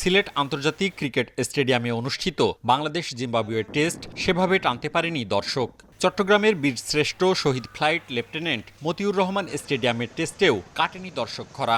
সিলেট আন্তর্জাতিক ক্রিকেট স্টেডিয়ামে অনুষ্ঠিত বাংলাদেশ জিম্বাবুয়ে টেস্ট সেভাবে টানতে পারেনি দর্শক। চট্টগ্রামের বীরশ্রেষ্ঠ শহীদ ফ্লাইট লেফটেন্যান্ট মতিউর রহমান স্টেডিয়ামের টেস্টেও কাটেনি দর্শক খরা।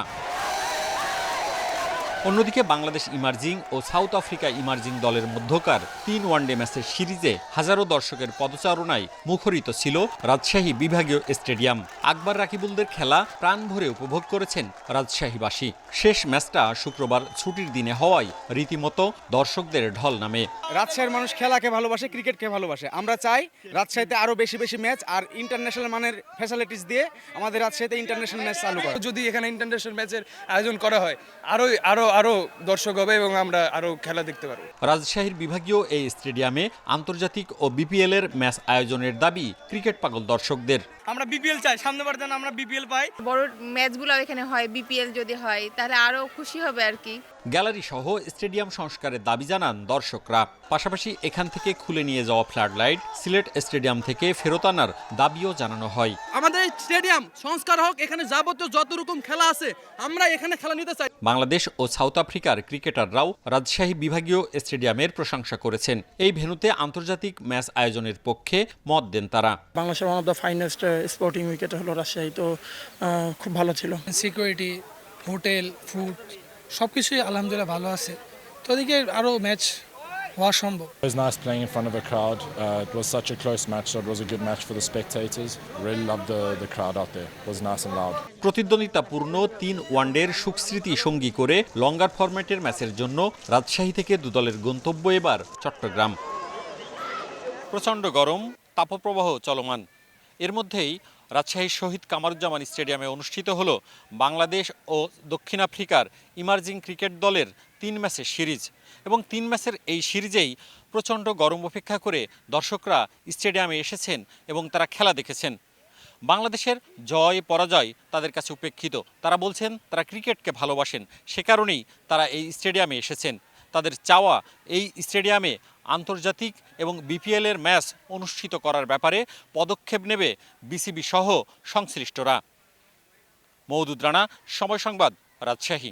অন্যদিকে বাংলাদেশ ইমার্জিং ও সাউথ আফ্রিকা ইমার্জিং দলের মধ্যকার তিন ওয়ানডে ম্যাচের সিরিজে হাজারো দর্শকের পদচারণায় মুখরিত ছিল রাজশাহী বিভাগীয় স্টেডিয়াম। আকবর রাকিবুলদের খেলা প্রাণ ভরে উপভোগ করেছেন রাজশাহীবাসী। শেষ ম্যাচটা শুক্রবার ছুটির দিনে হওয়ায় রীতিমতো দর্শকদের ঢল নামে। রাজশাহীর মানুষ খেলাকে ভালোবাসে ক্রিকেটকে ভালোবাসে। আমরা চাই রাজশাহীতে আরও বেশি বেশি ম্যাচ আর ইন্টারন্যাশনাল মানের ফ্যাসিলিটিস দিয়ে আমাদের রাজশাহীতে ইন্টারন্যাশনাল ম্যাচ চালু করে। যদি এখানে ইন্টারন্যাশনাল ম্যাচের আয়োজন করা হয় আরও আরও আরও দর্শক হবে এবং আমরা আরও খেলা দেখতে পারব। রাজশাহীর বিভাগীয় এই স্টেডিয়ামে আন্তর্জাতিক ও বিপিএল এর ম্যাচ আয়োজনের দাবি ক্রিকেট পাগল দর্শকদের। আমরা বিপিএল চাই সামনেবার যেন আমরা বিপিএল পাই। বড় ম্যাচগুলো এখানে হয় বিপিএল যদি হয় তাহলে আরও খুশি হবে আর কি। গ্যালারি সহ স্টেডিয়াম সংস্কারের দাবি জানান দর্শকরা। পাশাপাশি এখান থেকে খুলে নিয়ে যাওয়া ফ্লাড লাইট সিলেট স্টেডিয়াম থেকে ফেরত আনার দাবিও জানানো হয়। স্টেডিয়াম সংস্কার হোক এখানে যাবতীয় যত রকম খেলা আছে আমরা এখানে খেলা নিতে চাই। বাংলাদেশ ও সাউথ আফ্রিকার ক্রিকেটাররাও রাজশাহী বিভাগীয় স্টেডিয়ামের প্রশংসা করেছেন। এই ভেনুতে আন্তর্জাতিক ম্যাচ আয়োজনের পক্ষে মত দেন তারা। বাংলাদেশের one of the finest sporting wicket হলো রাজশাহী তো খুব ভালো ছিল। সিকিউরিটি হোটেল ফুড সব কিছুই আলহামদুলিল্লাহ ভালো আছে। তো ওদিকে আরও ম্যাচ হওয়া সম্ভব It was nice playing in front of a crowd. Uh, it was such a close match, so it was a good match for the spectators. Really loved the, the crowd out there. It was nice and loud. প্রতিদ্বন্দ্বিতাপূর্ণ তিন ওয়ানডের সুখস্মৃতি সঙ্গী করে লঙ্গার ফরম্যাটের ম্যাচের জন্য রাজশাহী থেকে দুদলের গন্তব্য এবার চট্টগ্রাম প্রচণ্ড গরম তাপপ্রবাহ চলমান এর মধ্যেই রাজশাহীর শহীদ কামারুজ্জামান স্টেডিয়ামে অনুষ্ঠিত হলো বাংলাদেশ ও দক্ষিণ আফ্রিকার ইমার্জিং ক্রিকেট দলের তিন ম্যাচের সিরিজ। এবং তিন ম্যাচের এই সিরিজেই প্রচণ্ড গরম উপেক্ষা করে দর্শকরা স্টেডিয়ামে এসেছেন এবং তারা খেলা দেখেছেন। বাংলাদেশের জয়, পরাজয় তাদের কাছে উপেক্ষিত। তারা বলছেন, তারা ক্রিকেটকে ভালোবাসেন। সে কারণেই তারা এই স্টেডিয়ামে এসেছেন। তাদের চাওয়া এই স্টেডিয়ামে আন্তর্জাতিক এবং বিপিএল এর ম্যাচ অনুষ্ঠিত করার ব্যাপারে পদক্ষেপ নেবে বিসিবি সহ সংশ্লিষ্টরা। মৌদুদ রানা, সময় সংবাদ, রাজশাহী।